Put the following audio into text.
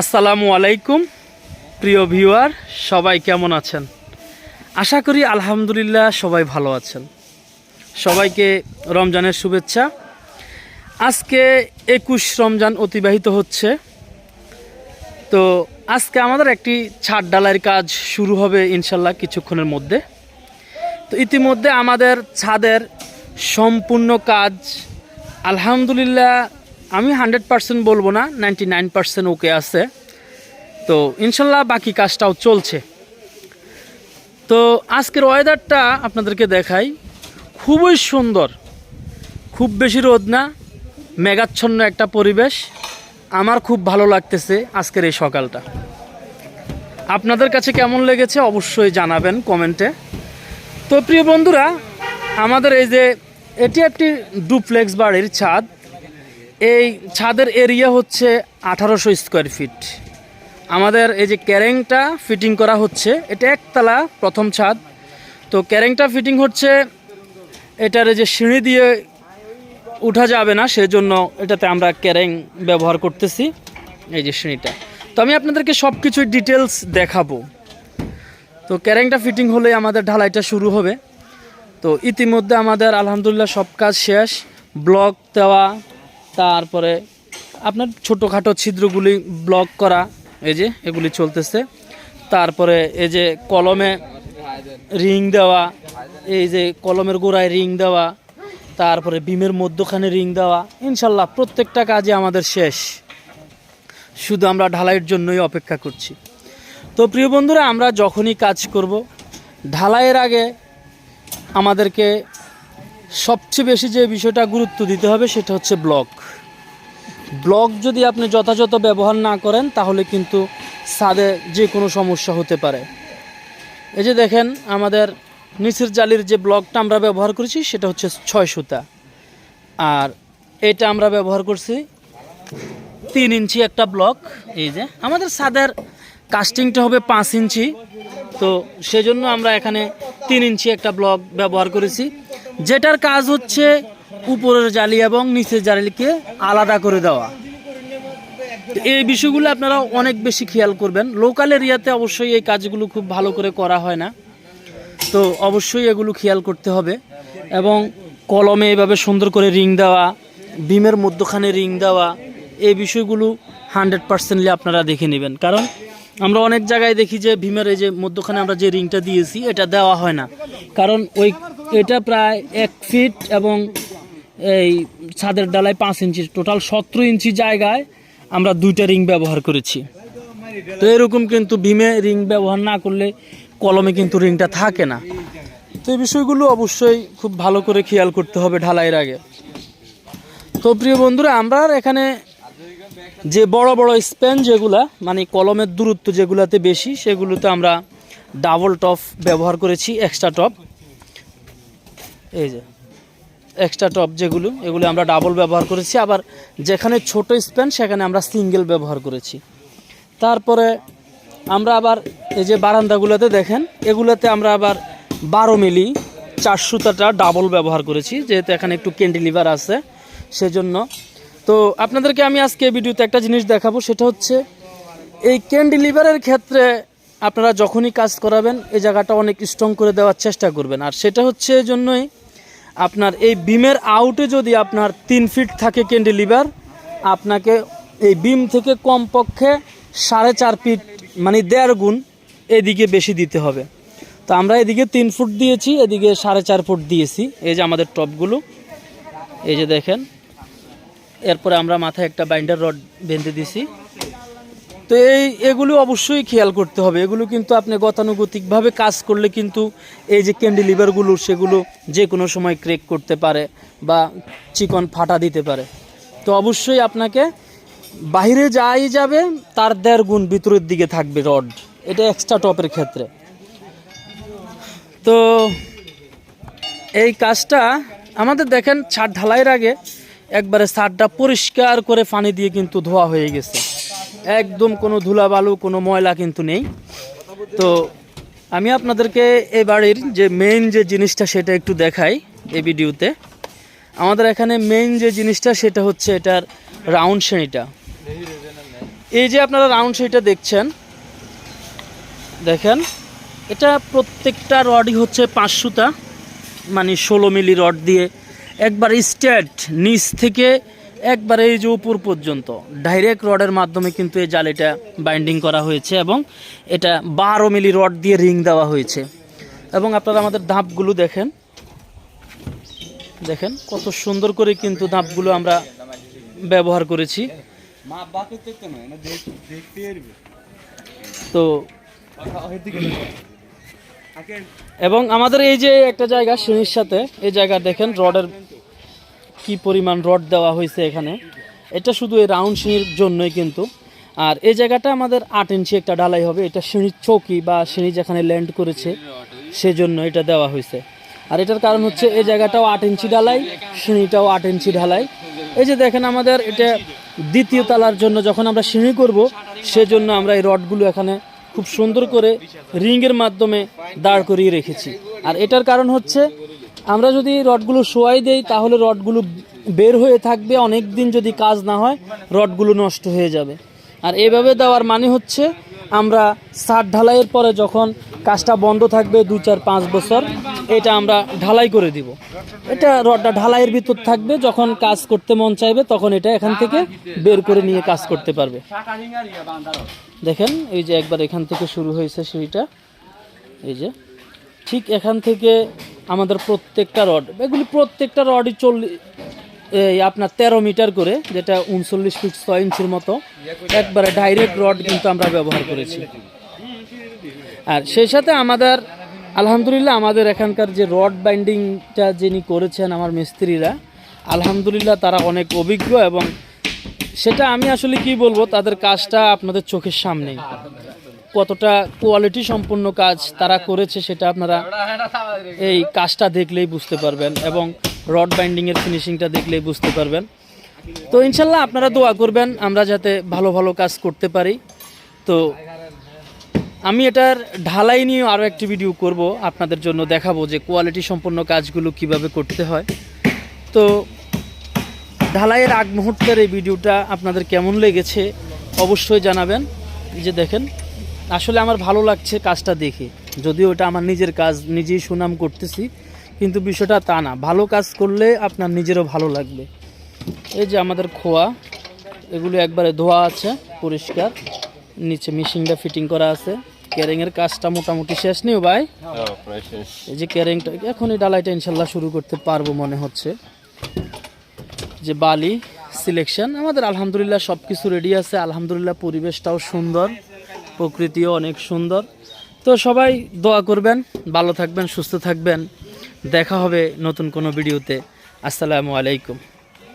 আসসালামু আলাইকুম, প্রিয় ভিউয়ার, সবাই কেমন আছেন? আশা করি আলহামদুলিল্লাহ সবাই ভালো আছেন। সবাইকে রমজানের শুভেচ্ছা। আজকে একুশ রমজান অতিবাহিত হচ্ছে। তো আজকে আমাদের একটি ছাদ ডালাইয়ের কাজ শুরু হবে ইনশাল্লাহ কিছুক্ষণের মধ্যে। তো ইতিমধ্যে আমাদের ছাদের সম্পূর্ণ কাজ আলহামদুলিল্লাহ আমি হান্ড্রেড পার্সেন্ট বলব না, নাইনটি নাইন পার্সেন্ট ওকে আছে। তো ইনশাল্লাহ বাকি কাজটাও চলছে। তো আজকের ওয়েদারটা আপনাদেরকে দেখাই। খুবই সুন্দর। খুব বেশি রোদ না, মেঘাচ্ছন্ন একটা পরিবেশ। আমার খুব ভালো লাগতেছে আজকের এই সকালটা। আপনাদের কাছে কেমন লেগেছে অবশ্যই জানাবেন কমেন্টে। তো প্রিয় বন্ধুরা, আমাদের এই যে এটি একটি ডুপ্লেক্স বাড়ির ছাদ। এই ছাদের এরিয়া হচ্ছে আঠারোশো স্কোয়ার ফিট আমাদের এই যে ক্যারেংটা ফিটিং করা হচ্ছে, এটা একতলা প্রথম ছাদ। তো ক্যারেংটা ফিটিং হচ্ছে, এটার যে সিঁড়ি দিয়ে উঠা যাবে না, সেজন্য এটাতে আমরা ক্যারেং ব্যবহার করতেছি, এই যে সিঁড়িটা। তো আমি আপনাদেরকে সব কিছুই ডিটেলস দেখাবো। তো ক্যারেংটা ফিটিং হলে আমাদের ঢালাইটা শুরু হবে। তো ইতিমধ্যে আমাদের আলহামদুলিল্লাহ সব কাজ শেষ। ব্লক দেওয়া তারপরে আপনার ছোটোখাটো ছিদ্রগুলি ব্লক করা, এই যে এগুলি চলতেছে। তারপরে এই যে কলমে রিং দেওয়া, এই যে কলমের গোড়ায় রিং দেওয়া, তারপরে বিমের মধ্যখানে রিং দেওয়া, ইনশাল্লাহ প্রত্যেকটা কাজে আমাদের শেষ। শুধু আমরা ঢালাইয়ের জন্যই অপেক্ষা করছি। তো প্রিয় বন্ধুরা, আমরা যখনই কাজ করব, ঢালাইয়ের আগে আমাদেরকে সবচেয়ে বেশি যে বিষয়টা গুরুত্ব দিতে হবে সেটা হচ্ছে ব্লক ব্লক যদি আপনি যথাযথ ব্যবহার না করেন, তাহলে কিন্তু ছাদে যে কোনো সমস্যা হতে পারে। এই যে দেখেন, আমাদের নিচের জালির যে ব্লকটা আমরা ব্যবহার করেছি, সেটা হচ্ছে ছয় সুতা। আর এটা আমরা ব্যবহার করছি তিন ইঞ্চি একটা ব্লক এই যে, আমাদের ছাদের কাস্টিংটা হবে পাঁচ ইঞ্চি। তো সেজন্য আমরা এখানে তিন ইঞ্চি একটা ব্লক ব্যবহার করেছি। যেটার কাজ হচ্ছে উপরের জালি এবং নিচের জালিকে আলাদা করে দেওয়া। এই বিষয়গুলো আপনারা অনেক বেশি খেয়াল করবেন। লোকাল এরিয়াতে অবশ্যই এই কাজগুলো খুব ভালো করে করা হয় না। তো অবশ্যই এগুলো খেয়াল করতে হবে এবং কলমে এভাবে সুন্দর করে রিং দেওয়া, বিমের মধ্যখানে রিং দেওয়া, এই বিষয়গুলো হান্ড্রেড পার্সেন্টলি আপনারা দেখে নেবেন। কারণ আমরা অনেক জায়গায় দেখি যে ভীমের এই যে মধ্যখানে আমরা যে রিংটা দিয়েছি, এটা দেওয়া হয় না। কারণ ওই এটা প্রায় এক ফিট এবং এই ছাদের ডালায় পাঁচ ইঞ্চি, টোটাল সতেরো ইঞ্চি জায়গায় আমরা দুইটা রিং ব্যবহার করেছি। তো এরকম কিন্তু ভীমে রিং ব্যবহার না করলে কলমে কিন্তু রিংটা থাকে না। তো এই বিষয়গুলো অবশ্যই খুব ভালো করে খেয়াল করতে হবে ঢালাইয়ের আগে। তো প্রিয় বন্ধুরা, আমরা এখানে যে বড় বড় স্প্যান যেগুলা মানে কলমের দূরত্ব যেগুলাতে বেশি, সেগুলোতে আমরা ডাবল টপ ব্যবহার করেছি, এক্সট্রা টপ। এই যে এক্সট্রা টপ যেগুলো, এগুলো আমরা ডাবল ব্যবহার করেছি। আবার যেখানে ছোট স্প্যান সেখানে আমরা সিঙ্গেল ব্যবহার করেছি। তারপরে আমরা আবার এই যে বারান্দাগুলোতে দেখেন, এগুলোতে আমরা আবার বারো মিলি চার সুতাটা ডাবল ব্যবহার করেছি, যেহেতু এখানে একটু ক্যান্ডিলিভার আছে, সেজন্য। তো আপনাদেরকে আমি আজকে ভিডিওতে একটা জিনিস দেখাবো, সেটা হচ্ছে এই ক্যান্ডিলিভারের ক্ষেত্রে আপনারা যখনই কাজ করাবেন, এই জায়গাটা অনেক স্ট্রং করে দেওয়ার চেষ্টা করবেন। আর সেটা হচ্ছে এই জন্যই আপনার এই বিমের আউটে যদি আপনার তিন ফিট থাকে ক্যান্ডিলিভার আপনাকে এই বিম থেকে কমপক্ষে সাড়ে চার ফিট মানে দেড় গুণ এদিকে বেশি দিতে হবে। তো আমরা এদিকে তিন ফুট দিয়েছি, এদিকে সাড়ে চার ফুট দিয়েছি, এই যে আমাদের টপগুলো এই যে দেখেন, এরপরে আমরা মাথায় একটা বাইন্ডার রড বেঁধে দিছি। তো এই এগুলো অবশ্যই খেয়াল করতে হবে। এগুলো কিন্তু আপনি গতানুগতিকভাবে কাজ করলে কিন্তু এই যে ক্যান্ডিলিভারগুলো সেগুলো যে কোনো সময় ক্রেক করতে পারে বা চিকন ফাটা দিতে পারে। তো অবশ্যই আপনাকে বাইরে যাই যাবে, তার দেড় গুণ ভিতরের দিকে থাকবে রড এটা এক্সট্রা টপের ক্ষেত্রে। তো এই কাজটা আমাদের দেখেন, ছাদ ঢালাইয়ের আগে একবারে ছাদটা পরিষ্কার করে পানি দিয়ে কিন্তু ধোয়া হয়ে গেছে। একদম কোনো ধুলা বালু কোনো ময়লা কিন্তু নেই। তো আমি আপনাদেরকে এই বাড়ির যে মেইন যে জিনিসটা সেটা একটু দেখাই এই ভিডিওতে। আমাদের এখানে মেইন যে জিনিসটা সেটা হচ্ছে এটার রাউন্ড শ্রেণীটা। এই যে আপনারা রাউন্ড শ্রেণীটা দেখছেন, দেখেন, এটা প্রত্যেকটা রডই হচ্ছে পাঁচশোটা মানে ষোলো মিলি রড দিয়ে। একবার স্ট্যাট, নিচ থেকে একবার এই যে উপর পর্যন্ত ডাইরেক্ট রডের মাধ্যমে কিন্তু এই জালিটা বাইন্ডিং করা হয়েছে এবং এটা বারো মিলি রড দিয়ে রিং দেওয়া হয়েছে। এবং আপনারা আমাদের ধাপগুলো দেখেন। দেখেন কত সুন্দর করে কিন্তু ধাপগুলো আমরা ব্যবহার করেছি। তো এবং আমাদের এই যে একটা জায়গা, সিঁড়ির সাথে, এই জায়গা দেখেন রডের কি পরিমাণ রড দেওয়া হয়েছে এখানে? এটা শুধু এই রাউন্ড সিঁড়ির জন্যই কিন্তু। আর এই জায়গাটা আমাদের আট ইঞ্চি একটা ঢালাই হবে। এটা সিঁড়ির চৌকি বা সিঁড়ি যেখানে ল্যান্ড করেছে, সেজন্য এটা দেওয়া হয়েছে। আর এটার কারণ হচ্ছে এই জায়গাটাও আট ইঞ্চি ঢালাই, সিঁড়িটাও আট ইঞ্চি ঢালাই। এই যে দেখেন আমাদের এটা দ্বিতীয় তালার জন্য যখন আমরা সিঁড়ি করব, সেজন্য আমরা এই রডগুলো এখানে খুব সুন্দর করে রিংয়ের মাধ্যমে দাঁড় করিয়ে রেখেছি। আর এটার কারণ হচ্ছে আমরা যদি রডগুলো শোয়াই দেই, তাহলে রডগুলো বের হয়ে থাকবে অনেক দিন যদি কাজ না হয়, রডগুলো নষ্ট হয়ে যাবে। আর এভাবে দেওয়ার মানে হচ্ছে, আমরা সার ঢালাইয়ের পরে যখন কাজটা বন্ধ থাকবে দু চার পাঁচ বছর, এটা আমরা ঢালাই করে দিব। এটা রডটা ঢালাইয়ের ভিতর থাকবে, যখন কাজ করতে মন চাইবে, তখন এটা এখান থেকে বের করে নিয়ে কাজ করতে পারবে। দেখেন, এই যে একবার এখান থেকে শুরু হয়েছে সিঁড়িটা এই যে, ঠিক এখান থেকে আমাদের প্রত্যেকটা রড, এগুলি প্রত্যেকটা রডই চল্লিশ এই আপনার তেরো মিটার করে, যেটা উনচল্লিশ ফিট ছয় ইঞ্চির মতো। একবারে ডাইরেক্ট রড কিন্তু আমরা ব্যবহার করেছি। আর সেই সাথে আমাদের, আলহামদুলিল্লাহ আমাদের এখানকার যে রড বাইন্ডিংটা যিনি করেছেন আমার মিস্ত্রিরা, আলহামদুলিল্লাহ তারা অনেক অভিজ্ঞ এবং সেটা আমি আসলে কি বলব, তাদের কাজটা আপনাদের চোখের সামনেই। কতটা কোয়ালিটি সম্পন্ন কাজ তারা করেছে সেটা আপনারা এই কাজটা দেখলেই বুঝতে পারবেন এবং রড বাইন্ডিংয়ের ফিনিশিংটা দেখলেই বুঝতে পারবেন। তো ইনশাল্লাহ আপনারা দোয়া করবেন, আমরা যাতে ভালো ভালো কাজ করতে পারি। তো আমি এটার ঢালাই নিয়ে আরও একটি ভিডিও করব, আপনাদের জন্য দেখাবো যে কোয়ালিটি সম্পন্ন কাজগুলো কীভাবে করতে হয়। তো ঢালাইয়ের আগ মুহূর্তের এই ভিডিওটা আপনাদের কেমন লেগেছে অবশ্যই জানাবেন। যে দেখেন আসলে আমার ভালো লাগছে কাজটা দেখে। যদিও ওটা আমার নিজের কাজ নিজেই সুনাম করতেছি কিন্তু বিষয়টা তা না। ভালো কাজ করলে আপনার নিজেরও ভালো লাগবে। এই যে আমাদের খোয়া এগুলো একবারে ধোয়া আছে পরিষ্কার। নিচে মেশিনটা ফিটিং করা আছে। ক্যারিংয়ের কাজটা মোটামুটি শেষ নেই ভাই। এই যে ক্যারিংটা এখন এই ডালাইটা ইনশাল্লাহ শুরু করতে পারব মনে হচ্ছে। যে বালি সিলেকশন আমাদের আলহামদুলিল্লাহ সব কিছু রেডি আছে। আলহামদুলিল্লাহ পরিবেশটাও সুন্দর। প্রকৃতিও অনেক সুন্দর। তো সবাই দোয়া করবেন, ভালো থাকবেন, সুস্থ থাকবেন। দেখা হবে নতুন কোনো ভিডিওতে। আসসালামু আলাইকুম।